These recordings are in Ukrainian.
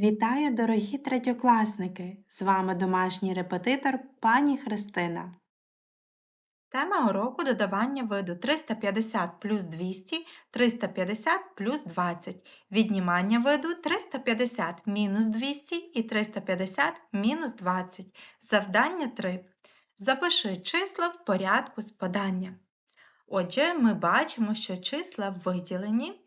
Вітаю, дорогі третьокласники! З вами домашній репетитор пані Христина. Тема уроку додавання виду 350 плюс 200, 350 плюс 20, віднімання виду 350 мінус 200 і 350 мінус 20. Завдання 3. Запиши числа в порядку спадання. Отже, ми бачимо, що числа виділені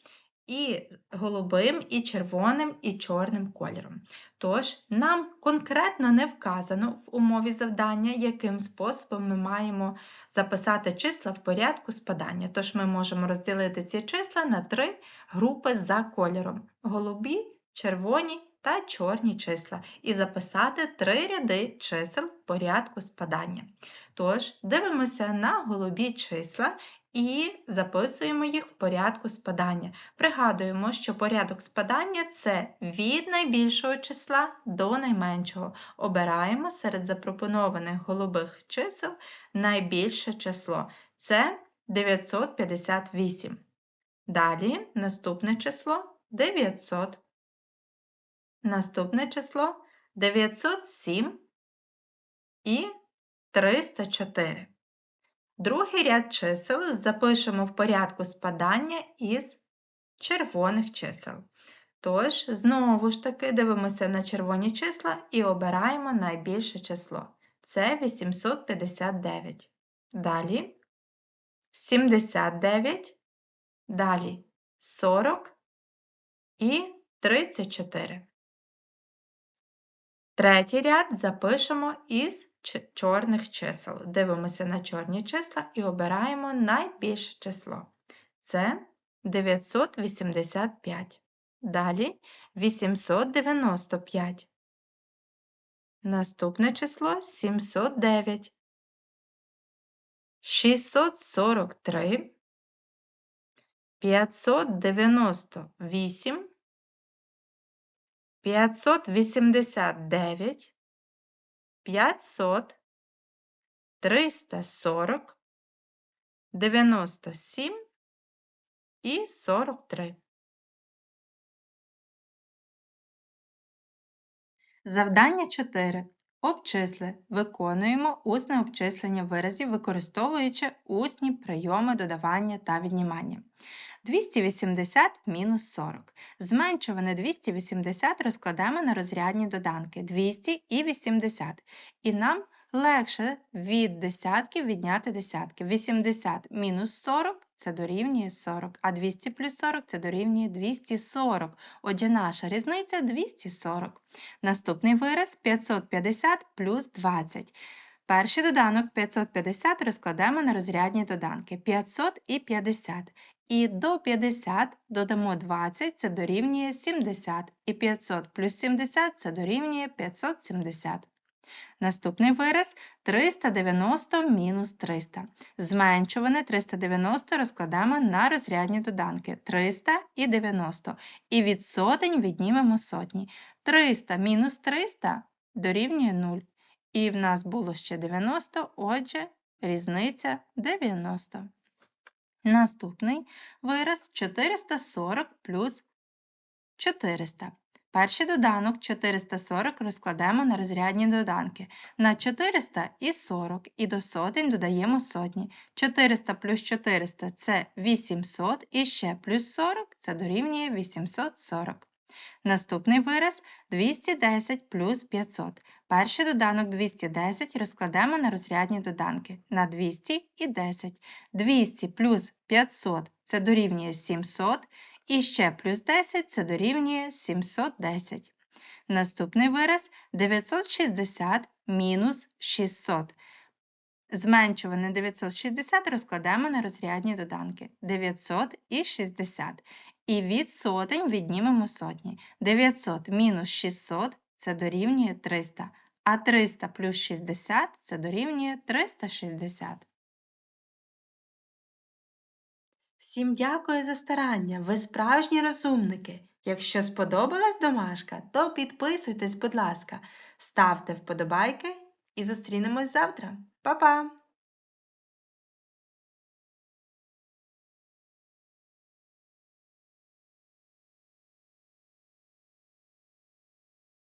і голубим, і червоним, і чорним кольором. Тож, нам конкретно не вказано в умові завдання, яким способом ми маємо записати числа в порядку спадання. Тож ми можемо розділити ці числа на три групи за кольором: голубі, червоні та чорні числа, і записати три ряди чисел в порядку спадання. Тож, дивимося на голубі числа і записуємо їх в порядку спадання. Пригадуємо, що порядок спадання це від найбільшого числа до найменшого. Обираємо серед запропонованих голубих чисел найбільше число. Це 958. Далі наступне число 900. Наступне число 907 і 304. Другий ряд чисел запишемо в порядку спадання із червоних чисел. Тож, знову ж таки, дивимося на червоні числа і обираємо найбільше число. Це 859. Далі 79, далі 40 і 34. Третій ряд запишемо із чорних чисел. Дивимося на чорні числа і обираємо найбільше число. Це 985. Далі 895. Наступне число 709. 643. 598. 589. 500, 340, 97 і 43. Завдання 4. Обчисли. Виконуємо усне обчислення виразів, використовуючи усні прийоми додавання та віднімання. 280 мінус 40. Зменшуване 280 розкладемо на розрядні доданки 200 і 80. І нам легше від десятків відняти десятки. 80 мінус 40 це дорівнює 40, а 200 плюс 40 це дорівнює 240. Отже, наша різниця 240. Наступний вираз 550 плюс 20. Перший доданок 550 розкладемо на розрядні доданки 500 і 50. І до 50 додамо 20, це дорівнює 70. І 500 плюс 70 це дорівнює 570. Наступний вираз 390 мінус 300. Зменшуване 390 розкладемо на розрядні доданки 300 і 90. І від сотень віднімемо сотні. 300 мінус 300 дорівнює 0. І в нас було ще 90, отже, різниця 90. Наступний вираз 440 плюс 400. Перший доданок 440 розкладемо на розрядні доданки. На 400 і 40, і до сотень додаємо сотні. 400 плюс 400 це 800, і ще плюс 40 це дорівнює 840. Наступний вираз 210 плюс 500. Перший доданок 210 розкладемо на розрядні доданки на 200 і 10. 200 плюс 500 це дорівнює 700, і ще плюс 10 це дорівнює 710. Наступний вираз 960 мінус 600. Зменшуване 960 розкладемо на розрядні доданки 900 і 60. І від сотень віднімемо сотні. 900 мінус 600 це дорівнює 300, а 300 плюс 60 це дорівнює 360. Всім дякую за старання, ви справжні розумники. Якщо сподобалась домашка, то підписуйтесь, будь ласка, ставте вподобайки і зустрінемось завтра. Pa, pa!